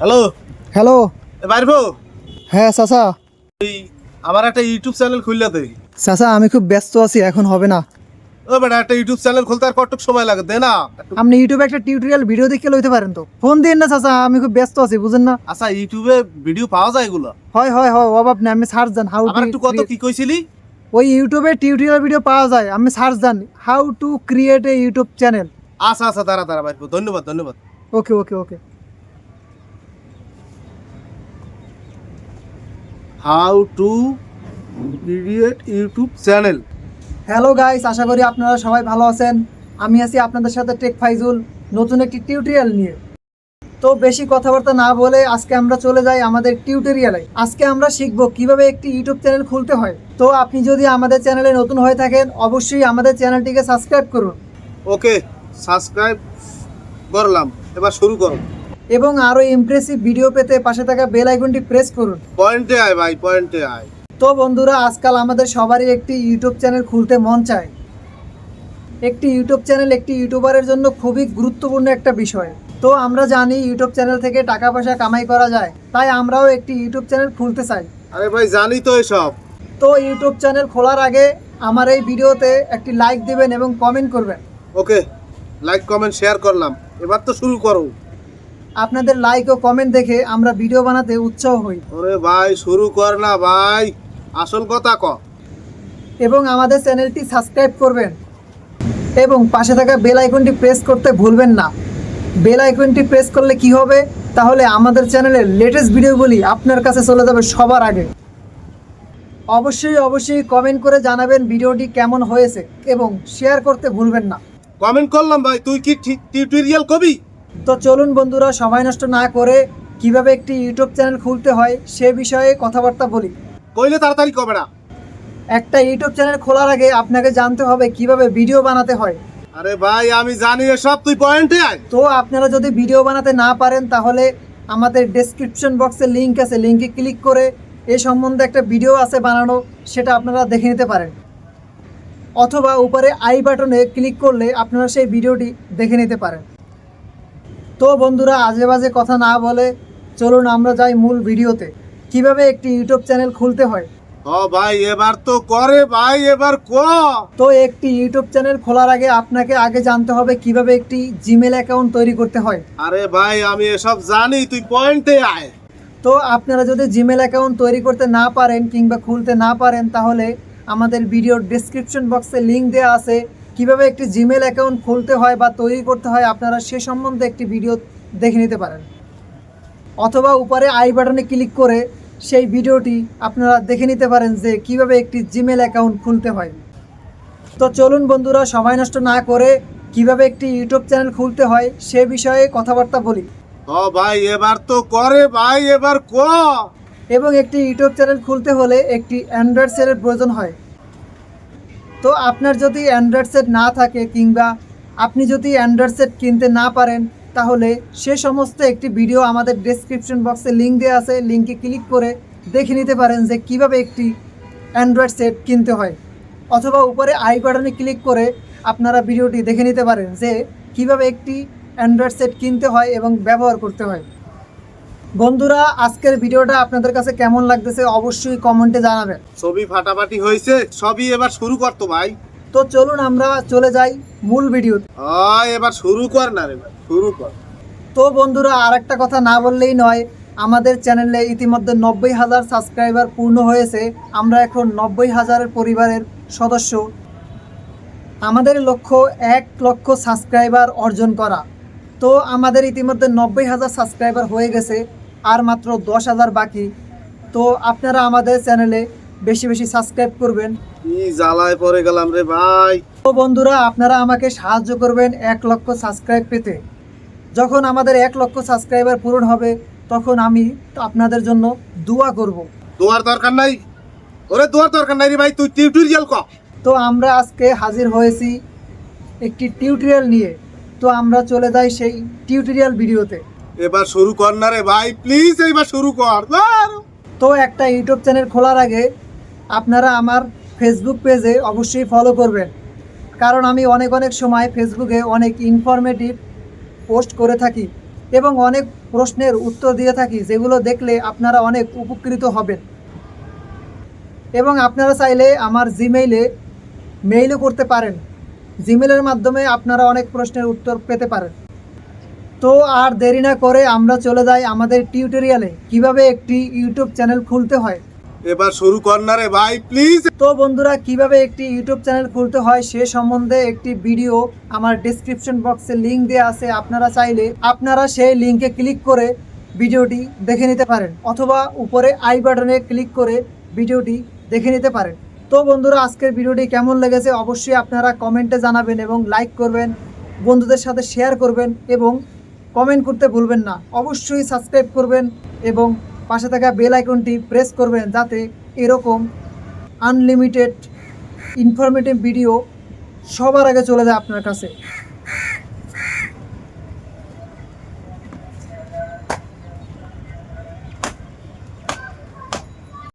Hello? Hello. বাইরবো হ্যাঁ চাচা। এই আমার একটা ইউটিউব চ্যানেল খুললাতে চাচা আমি খুব ব্যস্ত আছি এখন হবে না। ও বেটা একটা ইউটিউব চ্যানেল খুলতে আর কতটুক সময় লাগে দে না। আপনি ইউটিউবে একটা টিউটোরিয়াল ভিডিও দেখে লইতে পারেন তো। ফোন দিন না চাচা আমি খুব ব্যস্ত আছি বুঝেন না। আচ্ছা ইউটিউবে ভিডিও পাওয়া যায় এগুলো? হয় হয় হয় অভাব নেই আমি সার্চ দেন হাউ আমার একটু কত কি কইছিলি? ওই ইউটিউবে টিউটোরিয়াল ভিডিও পাওয়া যায় আমি search then how to create a YouTube channel আচ্ছা আচ্ছা দাঁড়া দাঁড়া বাইরবো ধন্যবাদ ধন্যবাদ। Okay okay okay. How to create YouTube channel. Hello guys আশা করি আপনারা সবাই ভালো আছেন। আমি আছি আপনাদের সাথে টেক ফাইজুল নতুন একটি টিউটোরিয়াল নিয়ে। তো বেশি কথাবার্তা না বলে আজকে আমরা চলে যাই আমাদের টিউটোরিয়ালে। আজকে আমরা শিখব কীভাবে একটি ইউটিউব চ্যানেল খুলতে হয়। তো আপনি যদি আমাদের চ্যানেলে নতুন হয়ে থাকেন অবশ্যই আমাদের চ্যানেলটিকে সাবস্ক্রাইব করুন। ওকে সাবস্ক্রাইব করলাম। এবার শুরু করো। এবং আরও ইমপ্রেসিভ ভিডিও পেতে পাশে থাকা বেল আইকনটি প্রেস করুন। পয়েন্টে আয় ভাই পয়েন্টে আয়। তো বন্ধুরা আজকাল আমাদের সবারই একটি ইউটিউব চ্যানেল খুলতে মন চায়। একটি ইউটিউব চ্যানেল একটি ইউটিউবারের জন্য খুবই গুরুত্বপূর্ণ একটা বিষয়। তো আমরা জানি ইউটিউব চ্যানেল থেকে টাকা পয়সা কামাই করা যায় তাই আমরাও একটি ইউটিউব চ্যানেল খুলতে চাই। আরে ভাই জানি তো এসব। তো ইউটিউব চ্যানেল খোলার আগে আমার এই ভিডিওতে একটি লাইক দিবেন এবং কমেন্ট করবেন। ওকে লাইক কমেন্ট শেয়ার করলাম। এবার তো শুরু করো। আপনাদের লাইক ও কমেন্ট দেখে আমরা ভিডিও বানাতে উৎসাহ হই। ওরে ভাই শুরু কর না ভাই। আসল কথা ক। এবং আমাদের চ্যানেলটি সাবস্ক্রাইব করবেন। এবং পাশে থাকা বেল আইকনটি প্রেস করতে ভুলবেন না। বেল আইকনটি প্রেস করলে কি হবে? তাহলে আমাদের চ্যানেলের লেটেস্ট ভিডিওগুলি আপনার কাছে চলে যাবে সবার আগে। অবশ্যই অবশ্যই কমেন্ট করে জানাবেন ভিডিওটি কেমন হয়েছে। এবং শেয়ার করতে ভুলবেন না। কমেন্ট করলাম ভাই তুই কি টিউটোরিয়াল কবি তো চলুন বন্ধুরা সময় নষ্ট না করে কীভাবে একটি ইউটিউব চ্যানেল খুলতে হয় সে বিষয়ে কথাবার্তা বলি। কইলে তাড়াতাড়ি কবে না? একটা ইউটিউব চ্যানেল খোলার আগে আপনাকে জানতে হবে কীভাবে ভিডিও বানাতে হয়। আরে ভাই আমি জানি এসব তুই পয়েন্টে আয়। তো আপনারা যদি ভিডিও বানাতে না পারেন তাহলে আমাদের ডেসক্রিপশন বক্সে লিংক আছে। লিংকে ক্লিক করে এ সম্বন্ধে একটা ভিডিও আছে বানানো সেটা আপনারা দেখে নিতে পারেন। অথবা উপরে আই বাটনে ক্লিক করলে আপনারা সেই ভিডিওটি দেখে নিতে পারেন। তো বন্ধুরা আজে বাজে কথা না বলে চলুন আমরা যাই মূল ভিডিওতে। কীভাবে একটি ইউটিউব চ্যানেল খুলতে হয়? ও ভাই এবার তো করে ভাই এবার ক তো একটি ইউটিউব চ্যানেল খোলার আগে আপনাকে আগে জানতে হবে কীভাবে একটি জিমেল অ্যাকাউন্ট তৈরি করতে হয়। আরে ভাই আমি এসব জানি তুই পয়েন্টে আয়। তো আপনারা যদি জিমেল অ্যাকাউন্ট তৈরি করতে না পারেন কিংবা খুলতে না পারেন তাহলে আমাদের ভিডিওর ডেসক্রিপশন বক্সে লিংক দেওয়া আছে। কীভাবে একটি জিমেল অ্যাকাউন্ট খুলতে হয় বা তৈরি করতে হয় আপনারা সে সম্বন্ধে একটি ভিডিও দেখে নিতে পারেন। অথবা উপরে আই বাটনে ক্লিক করে সেই ভিডিওটি আপনারা দেখে নিতে পারেন যে কীভাবে একটি জিমেল অ্যাকাউন্ট খুলতে হয়। তো চলুন বন্ধুরা সময় নষ্ট না করে কীভাবে একটি ইউটিউব চ্যানেল খুলতে হয় সে বিষয়ে কথাবার্তা বলি। ও ভাই এবার তো করে ভাই এবার ক এবং একটি ইউটিউব চ্যানেল খুলতে হলে একটি অ্যান্ড্রয়েড সেটের প্রয়োজন হয়। তো আপনার যদি অ্যান্ড্রয়েড সেট না থাকে কিংবা আপনি যদি অ্যান্ড্রয়েড সেট কিনতে না পারেন, তাহলে সে সমস্ত একটি ভিডিও আমাদের ডেসক্রিপশন বক্সে লিঙ্ক দেওয়া আছে লিঙ্কে ক্লিক করে দেখে নিতে পারেন যে কীভাবে একটি অ্যান্ড্রয়েড সেট কিনতে হয়। অথবা উপরে আই বাটনে ক্লিক করে আপনারা ভিডিওটি দেখে নিতে পারেন যে কীভাবে একটি অ্যান্ড্রয়েড সেট কিনতে হয় এবং ব্যবহার করতে হয়। বন্ধুরা আজকের ভিডিওটা আপনাদের কাছে কেমন লাগতেছে অবশ্যই কমেন্টে জানাবেন। ছবি ফাটাফাটি হয়েছে সবই এবার শুরু কর তো ভাই। তো চলুন আমরা চলে যাই মূল ভিডিও এবার শুরু কর না রে শুরু কর। তো বন্ধুরা আর একটা কথা না বললেই নয় আমাদের চ্যানেলে ইতিমধ্যে নব্বই হাজার সাবস্ক্রাইবার পূর্ণ হয়েছে আমরা এখন নব্বই হাজারের পরিবারের সদস্য। আমাদের লক্ষ্য এক লক্ষ সাবস্ক্রাইবার অর্জন করা। তো আমাদের ইতিমধ্যে নব্বই হাজার সাবস্ক্রাইবার হয়ে গেছে আর মাত্র দশ হাজার বাকি। তো আপনারা আমাদের চ্যানেলে বেশি বেশি সাবস্ক্রাইব করবেন। জ্বালায় পড়ে গেলাম রে ভাই। তো বন্ধুরা আপনারা আমাকে সাহায্য করবেন এক লক্ষ সাবস্ক্রাইব পেতে। যখন আমাদের এক লক্ষ সাবস্ক্রাইবার পূরণ হবে তখন আমি আপনাদের জন্য দোয়া করব। দোয়ার দরকার নাই। ওরে দোয়ার দরকার নাই রে ভাই তুই টিউটোরিয়াল ক। তো আমরা আজকে হাজির হয়েছি একটি টিউটোরিয়াল নিয়ে। তো আমরা চলে যাই সেই টিউটোরিয়াল ভিডিওতে। এবার শুরু কর না রে ভাই প্লিজ এইবার শুরু কর তো একটা ইউটিউব চ্যানেল খোলার আগে আপনারা আমার ফেসবুক পেজে অবশ্যই ফলো করবেন। কারণ আমি অনেক অনেক সময় ফেসবুকে অনেক ইনফরমেটিভ পোস্ট করে থাকি এবং অনেক প্রশ্নের উত্তর দিয়ে থাকি, যেগুলো দেখলে আপনারা অনেক উপকৃত হবেন। এবং আপনারা চাইলে আমার জিমেইলে মেইলও করতে পারেন। জিমেলের মাধ্যমে আপনারা অনেক প্রশ্নের উত্তর পেতে পারেন। তো আর দেরি না করে আমরা চলে যাই আমাদের টিউটোরিয়ালে কীভাবে একটি ইউটিউব চ্যানেল খুলতে হয়? এবার শুরু কর না রে ভাই প্লিজ তো বন্ধুরা কীভাবে একটি ইউটিউব চ্যানেল খুলতে হয় সে সম্বন্ধে একটি ভিডিও আমার ডেসক্রিপশন বক্সে লিংক দেওয়া আছে। আপনারা চাইলে আপনারা সেই লিংকে ক্লিক করে ভিডিওটি দেখে নিতে পারেন অথবা উপরে আই বাটনে ক্লিক করে ভিডিওটি দেখে নিতে পারেন। তো বন্ধুরা আজকের ভিডিওটি কেমন লেগেছে অবশ্যই আপনারা কমেন্টে জানাবেন এবং লাইক করবেন বন্ধুদের সাথে শেয়ার করবেন এবং কমেন্ট করতে ভুলবেন না। অবশ্যই সাবস্ক্রাইব করবেন এবং পাশে থাকা বেল আইকনটি প্রেস করবেন যাতে এরকম আনলিমিটেড ইনফরমেটিভ ভিডিও সবার আগে চলে যায় আপনার কাছে।